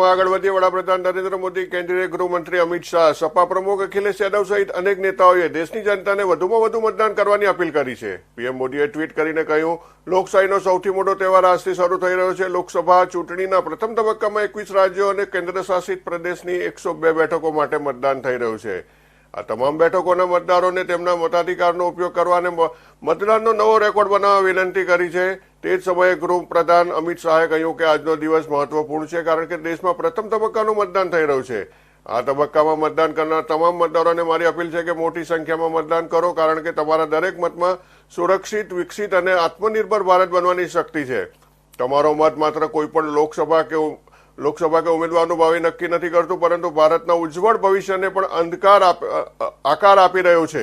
સમાચારમાં આગળ વધીએ, વડાપ્રધાન નરેન્દ્ર મોદી, કેન્દ્રીય ગૃહમંત્રી અમિત શાહ, સપા પ્રમુખ અખિલેશ યાદવ સહિત અનેક નેતાઓએ દેશની જનતાને વધુમાં વધુ મતદાન કરવાની અપીલ કરી છે. પીએમ મોદીએ ટ્વીટ કરીને કહ્યું, લોકશાહીનો સૌથી મોટો તહેવાર આજથી શરૂ થઈ રહ્યો છે. લોકસભા ચૂંટણીના પ્રથમ તબક્કામાં એકવીસ રાજ્યો અને કેન્દ્રશાસિત પ્રદેશની એકસો બે બેઠકો માટે મતદાન થઈ રહ્યું છે. આ તમામ બેઠકોના મતદારોને તેમના મતાધિકારનો ઉપયોગ કરવા અને મતદાનનો નવો રેકોર્ડ બનાવવા વિનંતી કરી છે. તે જ સમયે ગૃહપ્રધાન અમિત શાહે કહ્યું કે આજનો દિવસ મહત્વપૂર્ણ છે કારણ કે દેશમાં પ્રથમ તબક્કાનું મતદાન થઈ રહ્યું છે. આ તબક્કામાં મતદાન કરનાર તમામ મતદારોને મારી અપીલ છે કે મોટી સંખ્યામાં મતદાન કરો કારણ કે તમારા દરેક મતમાં સુરક્ષિત, વિકસિત અને આત્મનિર્ભર ભારત બનવાની શક્તિ છે. તમારો મત માત્ર કોઈપણ લોકસભા કે લોકસભા કે ઉમેદવારનું ભાવિ નક્કી નથી કરતું, પરંતુ ભારતના ઉજ્જવળ ભવિષ્યને પણ અંધકાર આકાર આપી રહ્યો છે.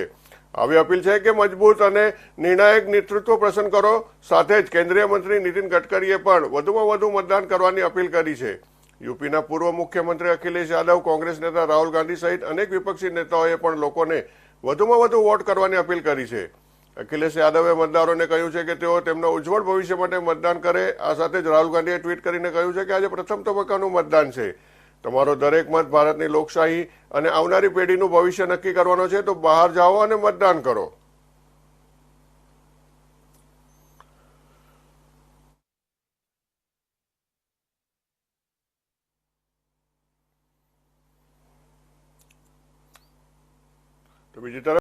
આવી અપીલ છે કે મજબૂત અને નિર્ણાયક નેતૃત્વ પ્રસન્ન કરો. સાથે જ કેન્દ્રીય મંત્રી નીતિન ગડકરીએ પણ વધુમાં વધુ મતદાન કરવાની અપીલ કરી છે. યુપીના પૂર્વ મુખ્યમંત્રી અખિલેશ યાદવ, કોંગ્રેસ નેતા રાહુલ ગાંધી સહિત અનેક વિપક્ષી નેતાઓએ પણ લોકોને વધુમાં વધુ વોટ કરવાની અપીલ કરી છે. અખિલેશ યાદવે મતદારોને કહ્યું છે કે તેઓ તેમના ઉજ્જવળ ભવિષ્ય માટે મતદાન કરે. આ સાથે જ રાહુલ ગાંધીએ ટ્વીટ કરીને કહ્યું છે કે આજે પ્રથમ તબક્કાનું મતદાન છે. તમારો દરેક મત ભારતની લોકશાહી અને આવનારી પેઢીનું ભવિષ્ય નક્કી કરવાનો છે, તો બહાર જાઓ અને મતદાન કરો. તો બીજી તરફ